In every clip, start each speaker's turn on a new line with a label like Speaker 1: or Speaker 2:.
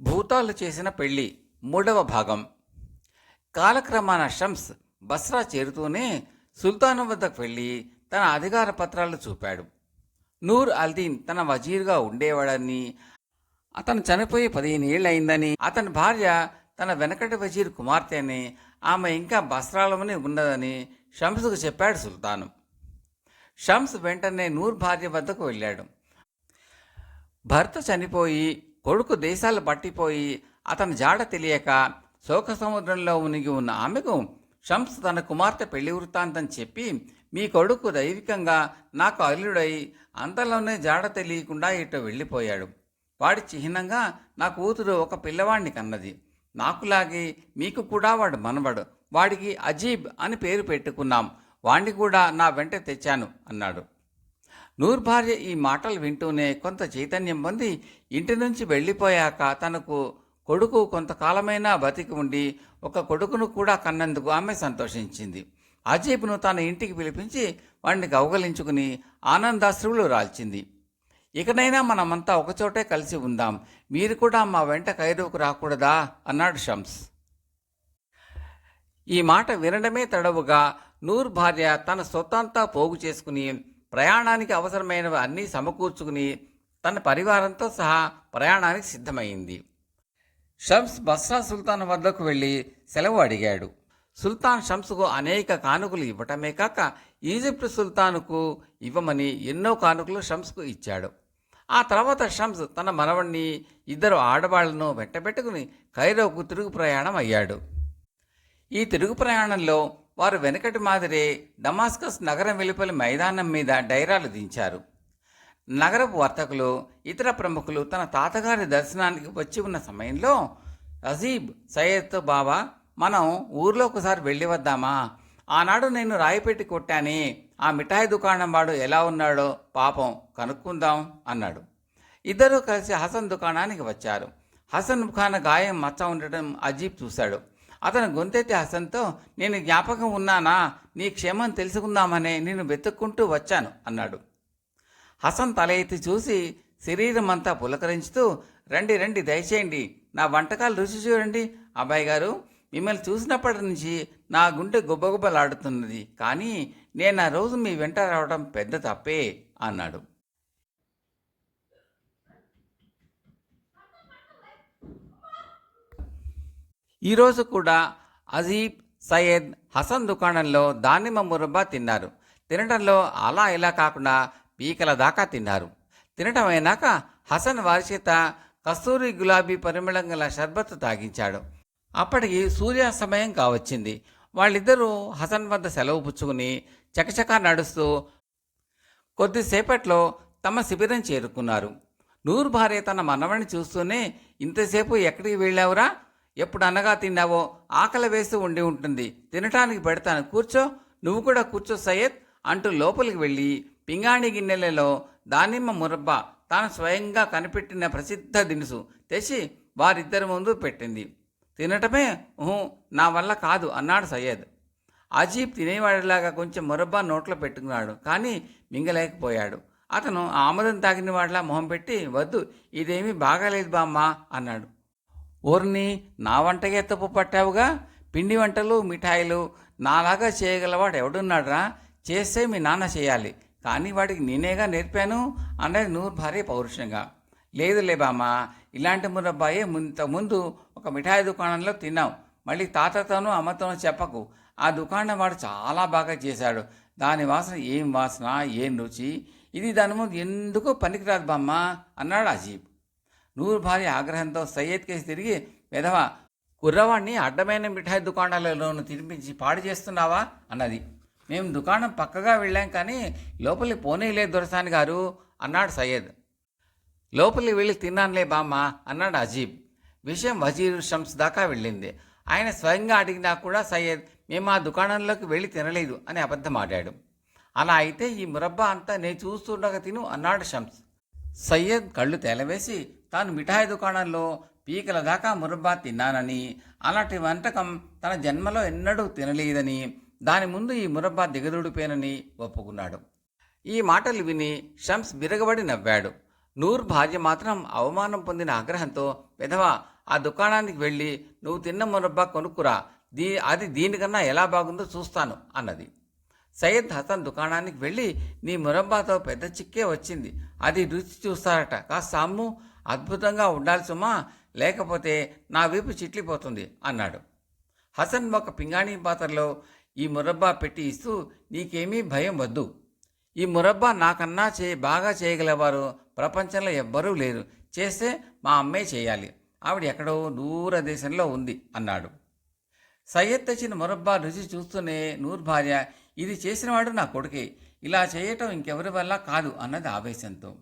Speaker 1: భూతాలు చేసిన పెళ్ళి మూడవ భాగం. కాలక్రమాన షమ్స్ బస్రా చేరుతూనే సుల్తాను వద్దకు వెళ్ళి తన అధికార పత్రాలు చూపాడు. నూర్ అల్దీన్ తన వజీర్గా ఉండేవాడని అతను చనిపోయి పదిహేను ఏళ్ళయిందని అతని భార్య తన వెనకటి వజీర్ కుమార్తె అని ఆమె ఇంకా బస్రాలమని ఉన్నదని షమ్స్కు చెప్పాడు సుల్తాను. షమ్స్ వెంటనే నూర్ భార్య వద్దకు వెళ్ళాడు. భర్త చనిపోయి కొడుకు దేశాలు పట్టిపోయి అతని జాడ తెలియక శోక సముద్రంలో మునిగి ఉన్న ఆమెకు షంస్ తన కుమార్తె పెళ్ళి వృత్తాంతం చెప్పి మీ కొడుకు దైవికంగా నాకు అల్లుడై అంతలోనే జాడ తెలియకుండా ఇటు వెళ్ళిపోయాడు. వాడి చిహ్నంగా నా కూతురు ఒక పిల్లవాడిని కన్నది. నాకులాగే మీకు కూడా వాడు మనవడు. వాడికి అజీబ్ అని పేరు పెట్టుకున్నాం. వాణ్ణి కూడా నా వెంట తెచ్చాను అన్నాడు. నూర్ భార్య ఈ మాటలు వింటూనే కొంత చైతన్యం పొంది ఇంటి నుంచి వెళ్ళిపోయాక తనకు కొడుకు కొంతకాలమైనా బతికి ఉండి ఒక కొడుకును కూడా కన్నందుకు ఆమె సంతోషించింది. అజీబ్ను తన ఇంటికి పిలిపించి వాడిని కౌగలించుకుని ఆనందాశ్రువులు రాల్చింది. ఇకనైనా మనమంతా ఒకచోటే కలిసి ఉందాం. మీరు కూడా మా వెంట కైరువుకు రాకూడదా? అన్నాడు షమ్స్. ఈ మాట వినడమే తడవుగా నూర్ భార్య తన సొత్తంతా పోగు చేసుకుని ప్రయాణానికి అవసరమైనవి అన్నీ సమకూర్చుకుని తన పరివారంతో సహా ప్రయాణానికి సిద్ధమైంది. షమ్స్ బస్రా సుల్తాన్ వద్దకు వెళ్ళి సెలవు అడిగాడు. సుల్తాన్ షమ్స్కు అనేక కానుకలు ఇవ్వటమే కాక ఈజిప్ట్ సుల్తానుకు ఇవ్వమని ఎన్నో కానుకలు షమ్స్కు ఇచ్చాడు. ఆ తర్వాత షమ్స్ తన మనవణ్ణి ఇద్దరు ఆడవాళ్ళను వెంటబెట్టుకుని ఖైరోకు తిరుగు ప్రయాణం అయ్యాడు. ఈ తిరుగు ప్రయాణంలో వారు వెనకటి మాదిరే డమాస్కస్ నగరం వెలుపలి మైదానం మీద డైరాలు దించారు. నగరపు వర్తకులు ఇతర ప్రముఖులు తన తాతగారి దర్శనానికి వచ్చి ఉన్న సమయంలో అజీబ్ సయ్యద్ బాబా మనం ఊర్లో ఒకసారి వెళ్ళి వద్దామా? ఆనాడు నేను రాయిపెట్టి కొట్టాని ఆ మిఠాయి దుకాణం వాడు ఎలా ఉన్నాడో పాపం కనుక్కుందాం అన్నాడు. ఇద్దరూ కలిసి హసన్ దుకాణానికి వచ్చారు. హసన్ ఖాన్ గాయం మచ్చ ఉండటం అజీబ్ చూశాడు. అతను గొంతెత్తి హసన్తో నేను జ్ఞాపకం ఉన్నానా? నీ క్షేమం తెలుసుకుందామనే నేను వెతుక్కుంటూ వచ్చాను అన్నాడు. హసన్ తల ఎత్తి చూసి శరీరం అంతా పులకరించుతూ రండి రండి దయచేయండి. నా వంటకాలు రుచి చూడండి. అబ్బాయి గారు మిమ్మల్ని చూసినప్పటి నుంచి నా గుండె గుబ్బగుబ్బలాడుతున్నది కానీ నేను ఆ రోజు మీ వెంట రావడం పెద్ద తప్పే అన్నాడు. ఈరోజు కూడా అజీబ్ సయ్యద్ హసన్ దుకాణంలో దానిమ్మ మురబ్బా తిన్నారు. తినడంలో అలా ఇలా కాకుండా పీకల దాకా తిన్నారు. తినటం అయినాక హసన్ వారి చేత కస్తూరి గులాబీ పరిమళం గల షర్బత్ తాగించాడు. అప్పటికి సూర్యాస్తమయం కావచ్చింది. వాళ్ళిద్దరూ హసన్ వద్ద సెలవు పుచ్చుకుని చకచకా నడుస్తూ కొద్దిసేపట్లో తమ శిబిరం చేరుకున్నారు. నూరు భార్య తన మనవణ్ణి చూస్తూనే ఇంతసేపు ఎక్కడికి వెళ్ళావురా? ఎప్పుడు అనగా తిన్నావో ఆకలి వేస్తూ ఉండి ఉంటుంది. తినటానికి పెడతాను. కూర్చో. నువ్వు కూడా కూర్చో సయ్యద్ అంటూ లోపలికి వెళ్ళి పింగాణి గిన్నెలలో దానిమ్మ మురబ్బా తాను స్వయంగా కనిపెట్టిన ప్రసిద్ధ దినుసు తెచ్చి వారిద్దరి ముందు పెట్టింది. తినటమే నా వల్ల కాదు అన్నాడు సయ్యద్. అజీబ్ తినేవాడిలాగా కొంచెం మురబ్బా నోట్లో పెట్టుకున్నాడు కానీ మింగలేకపోయాడు. అతను ఆమదం తాగిన వాడిలా మొహం పెట్టి వద్దు ఇదేమీ బాగాలేదు బామ్మా అన్నాడు. ఓర్ని నా వంటకే తప్పు పట్టావుగా? పిండి వంటలు మిఠాయిలు నాలాగా చేయగలవాడు ఎవడున్నాడ్రా? చేస్తే మీ నాన్న చేయాలి. కానీ వాడికి నేనేగా నేర్పాను? అన్నది నూరు భార్య పౌరుషంగా. లేదులే బామ్మ ఇలాంటి మురబ్బాయే ముందు ఒక మిఠాయి దుకాణంలో తిన్నాం మళ్ళీ తాతతోనూ అమ్మతోనూ చెప్పకు. ఆ దుకాణం వాడు చాలా బాగా చేశాడు. దాని వాసన ఏం వాసన ఏం రుచి? ఇది దాని ముందు ఎందుకో పనికిరాదు బామ్మ అన్నాడు అజీబ్. నూరు భార్య ఆగ్రహంతో సయ్యద్ కేసి తిరిగి విధవ కుర్రవాణ్ణి అడ్డమైన మిఠాయి దుకాణాలలోనూ తినిపించి పాడు చేస్తున్నావా? అన్నది. మేము దుకాణం పక్కగా వెళ్ళాం కానీ లోపలి పోనీలే దొరసాని గారు అన్నాడు సయ్యద్. లోపలి వెళ్ళి తిన్నానులే బామ్మ అన్నాడు అజీబ్. విషయం వజీర్ షమ్స్ దాకా వెళ్ళింది. ఆయన స్వయంగా అడిగినా కూడా సయ్యద్ మేము ఆ దుకాణంలోకి వెళ్ళి తినలేదు అని అబద్ధం ఆడాడు. అలా అయితే ఈ మురబ్బా అంతా నేను చూస్తుండగా తిను అన్నాడు షమ్స్. సయ్యద్ కళ్ళు తేలవేసి తాను మిఠాయి దుకాణంలో పీకల దాకా మురబ్బా తిన్నానని అలాంటి వంటకం తన జన్మలో ఎన్నడూ తినలేదని దాని ముందు ఈ మురబ్బా దిగదుడిపోయినని ఒప్పుకున్నాడు. ఈ మాటలు విని షమ్స్ బిరగబడి నవ్వాడు. నూర్ భార్య మాత్రం అవమానం పొందిన ఆగ్రహంతో విధవా ఆ దుకాణానికి వెళ్ళి నువ్వు తిన్న మురబ్బా కొనుక్కురా. దీ అది దీనికన్నా ఎలా బాగుందో చూస్తాను అన్నది. సయ్యద్ హసన్ దుకాణానికి వెళ్ళి నీ మురబ్బాతో పెద్ద చిక్కే వచ్చింది. అది రుచి చూస్తారట. కాస్త అమ్ము. అద్భుతంగా ఉండాలి సుమా లేకపోతే నా వీపు చిట్లిపోతుంది అన్నాడు. హసన్ ఒక పింగాణీ పాత్రలో ఈ మురబ్బా పెట్టి ఇస్తూ నీకేమీ భయం వద్దు. ఈ మురబ్బా నాకన్నా చే బాగా చేయగలవారు ప్రపంచంలో ఎవ్వరూ లేరు. చేస్తే మా అమ్మే చేయాలి. ఆవిడ ఎక్కడో దూర దేశంలో ఉంది అన్నాడు. సయ్యద్ తెచ్చిన మురబ్బా రుచి చూస్తూనే నూర్ భార్య ఇది చేసినవాడు నా కొడుకే. ఇలా చేయటం ఇంకెవరి వల్ల కాదు అన్నది ఆవేశంతో.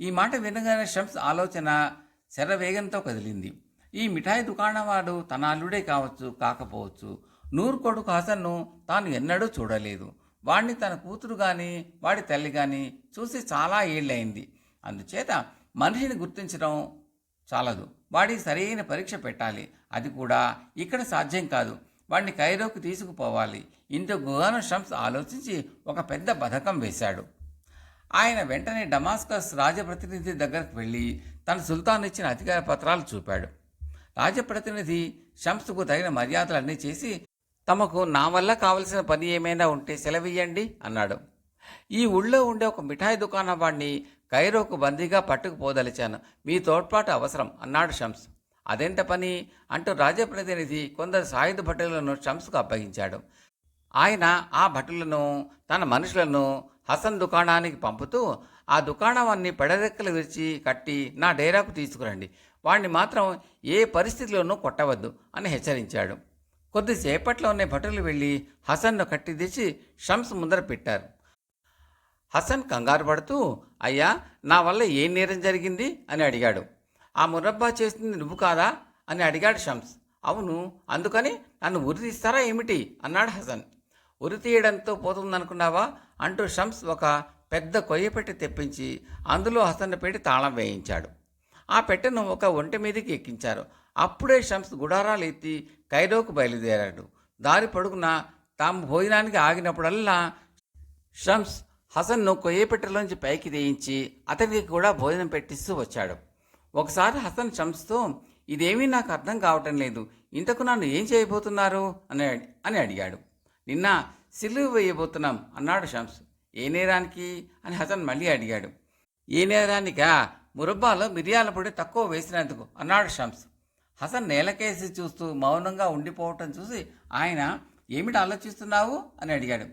Speaker 1: ఈ మాట వినగానే షమ్స్ ఆలోచన శరవేగంతో కదిలింది. ఈ మిఠాయి దుకాణవాడు తన అల్లుడే కావచ్చు కాకపోవచ్చు. నూరు కొడుకు హసన్ను తాను ఎన్నడూ చూడలేదు. వాణ్ణి తన కూతురు కానీ వాడి తల్లి కానీ చూసి చాలా ఏళ్ళైంది అందుచేత మనిషిని గుర్తించడం చాలదు. వాడి సరైన పరీక్ష పెట్టాలి. అది కూడా ఇక్కడ సాధ్యం కాదు. వాడిని కైరోకి తీసుకుపోవాలి. ఇందుకు గుహాను షమ్స్ ఆలోచించి ఒక పెద్ద పథకం వేశాడు. ఆయన వెంటనే డమాస్కస్ రాజప్రతినిధి దగ్గరకు వెళ్ళి తన సుల్తాన్ ఇచ్చిన అధికార పత్రాలు చూపాడు. రాజప్రతినిధి షంస్కు తగిన మర్యాదలన్నీ చేసి తమకు నా వల్ల కావలసిన పని ఏమైనా ఉంటే సెలవియ్యండి అన్నాడు. ఈ ఊళ్ళో ఉండే ఒక మిఠాయి దుకాణం వాడిని కైరోకు బందీగా పట్టుకుపోదలిచాను. మీ తోడ్పాటు అవసరం అన్నాడు షంస్ అదెంత పని? అంటూ రాజప్రతినిధి కొందరు సాయుధ భటులను షంస్కు అప్పగించాడు. ఆయన ఆ భటులను తన మనుషులను హసన్ దుకాణానికి పంపుతూ ఆ దుకాణాన్ని పెడరెక్కలు విరిచి కట్టి నా డేరాకు తీసుకురండి. వాణ్ణి మాత్రం ఏ పరిస్థితిలోనూ కొట్టవద్దు అని హెచ్చరించాడు. కొద్దిసేపట్లోనే భటులు వెళ్ళి హసన్ను కట్టిదీసి షమ్స్ ముందర పెట్టారు. హసన్ కంగారు పడుతూ అయ్యా నా వల్ల ఏ నేరం జరిగింది? అని అడిగాడు. ఆ మురబ్బా చేసింది నువ్వు కాదా? అని అడిగాడు షమ్స్. అవును అందుకని నన్ను ఉరి తీస్తారా ఏమిటి? అన్నాడు హసన్. ఉరి తీయడంతో పోతుందనుకున్నావా? అంటూ షమ్స్ ఒక పెద్ద కొయ్య పెట్టె తెప్పించి అందులో హసన్ పెట్టి తాళం వేయించాడు. ఆ పెట్టెను ఒక ఒంటె మీదకి ఎక్కించారు. అప్పుడే షమ్స్ గుడారాలు ఎత్తి కైరోకు బయలుదేరాడు. దారి పొడుగున తాము భోజనానికి ఆగినప్పుడల్లా షమ్స్ హసన్ను కొయ్యపెట్టెలోంచి పైకి తీయించి అతనికి కూడా భోజనం పెట్టిస్తూ వచ్చాడు. ఒకసారి హసన్ షమ్స్తో ఇదేమీ నాకు అర్థం కావటం లేదు. ఇంతకు నన్ను ఏం చేయబోతున్నారు? అని అని అడిగాడు. నిన్న సిలువ వేయబోతున్నాం అన్నాడు షమ్స్. ఏ నేరానికి? అని హసన్ మళ్ళీ అడిగాడు. ఏ నేరానికా? మురబ్బాలో మిరియాల పొడి తక్కువ వేసినందుకు అన్నాడు షమ్స్. హసన్ నేలకేసి చూస్తూ మౌనంగా ఉండిపోవటం చూసి ఆయన ఏమిటి ఆలోచిస్తున్నావు? అని అడిగాడు.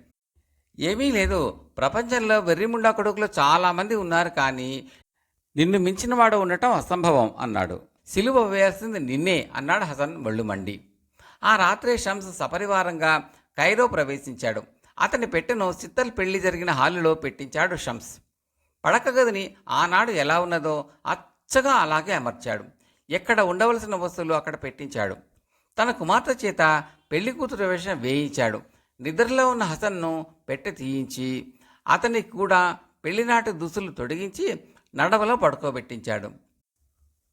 Speaker 1: ఏమీ లేదు. ప్రపంచంలో వెర్రిముండా కొడుకులు చాలామంది ఉన్నారు కానీ నిన్ను మించినవాడు ఉండటం అసంభవం అన్నాడు. సిలువ వేయాల్సింది నిన్నే అన్నాడు హసన్ వళ్ళు మండి ఆ రాత్రే షమ్స్ సపరివారంగా కైరో ప్రవేశించాడు. అతని పెట్టెను సిత్తల్ పెళ్ళి జరిగిన హాలులో పెట్టించాడు షమ్స్. పడక గదిని ఆనాడు ఎలా ఉన్నదో అచ్చగా అలాగే అమర్చాడు. ఎక్కడ ఉండవలసిన వస్తువులు అక్కడ పెట్టించాడు. తన కుమార్తె చేత పెళ్ళి కూతురు వేషం వేయించాడు. నిద్రలో ఉన్న హసన్ను పెట్టె తీయించి అతనికి కూడా పెళ్ళినాటి దుస్తులు తొడిగించి నడవలో పడుకోబెట్టించాడు.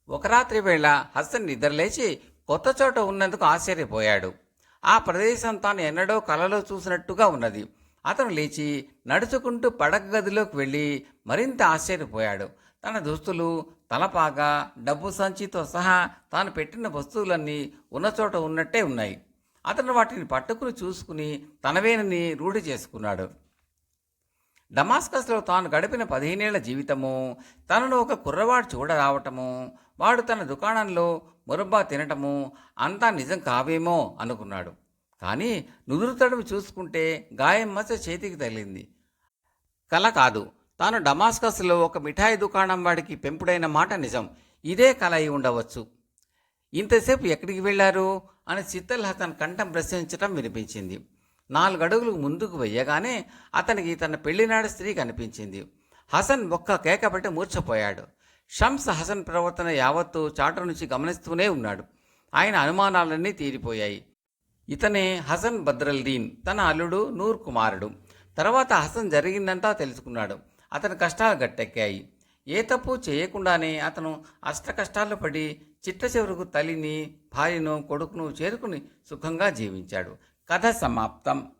Speaker 1: ఒక రాత్రి వేళ హసన్ నిద్రలేచి కొత్త చోట ఉన్నందుకు ఆశ్చర్యపోయాడు. ఆ ప్రదేశం తాను ఎన్నడో కలలో చూసినట్టుగా ఉన్నది. అతను లేచి నడుచుకుంటూ పడక గదిలోకి వెళ్ళి మరింత ఆశ్చర్యపోయాడు. తన దుస్తులు తలపాగా డబ్బు సంచితో సహా తాను పెట్టిన వస్తువులన్నీ ఉన్న చోట ఉన్నట్టే ఉన్నాయి. అతను వాటిని పట్టుకుని చూసుకుని తనవేనని రూఢి చేసుకున్నాడు. డమాస్కస్లో తాను గడిపిన పదిహేనేళ్ళ జీవితము తనను ఒక కుర్రవాడు చూడరావటము వాడు తన దుకాణంలో మురబ్బా తినటము అంతా నిజం కావేమో అనుకున్నాడు. కానీ నుదురు చూసుకుంటే గాయం మచ్చ చేతికి తగిలింది. కల కాదు. తాను డమాస్కస్లో ఒక మిఠాయి దుకాణం వాడికి పెంపుడైన మాట నిజం. ఇదే కల అయి ఉండవచ్చు. ఇంతసేపు ఎక్కడికి వెళ్ళారు? అని సిత్తల్ హసన్ కంఠం ప్రశ్నించటం వినిపించింది. నాలుగడుగులు ముందుకు వెయ్యగానే అతనికి తన పెళ్ళినాడు స్త్రీ కనిపించింది. హసన్ ఒక్క కేకబట్టి మూర్చపోయాడు షమ్స్ హసన్ ప్రవర్తన యావత్తు చాటు నుంచి గమనిస్తూనే ఉన్నాడు. ఆయన అనుమానాలన్నీ తీరిపోయాయి. ఇతనే హసన్ బద్రల్దీన్ తన అల్లుడు నూర్ కుమారుడు. తర్వాత హసన్ జరిగిందంతా తెలుసుకున్నాడు. అతని కష్టాలు గట్టెక్కాయి. ఏ తప్పు చేయకుండానే అతను అష్ట కష్టాలు పడి చిట్ట చివరకు తల్లిని భార్యను కొడుకును చేరుకుని సుఖంగా జీవించాడు. కథ సమాప్తం.